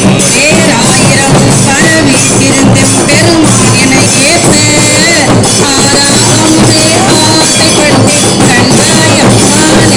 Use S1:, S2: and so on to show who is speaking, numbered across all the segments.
S1: பேராயிரம் பரவி இருந்தும் பெருமாயனை ஏத்த ஆறாமுதே ஆசைப்பட்டு கண்டாயம்மானே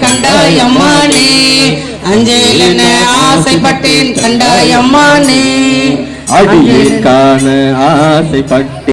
S1: அஞ்சேல் என்ன ஆசைப்பட்டேன் கண்டாயம்மானே.
S2: அடியே காண ஆசைப்பட்டு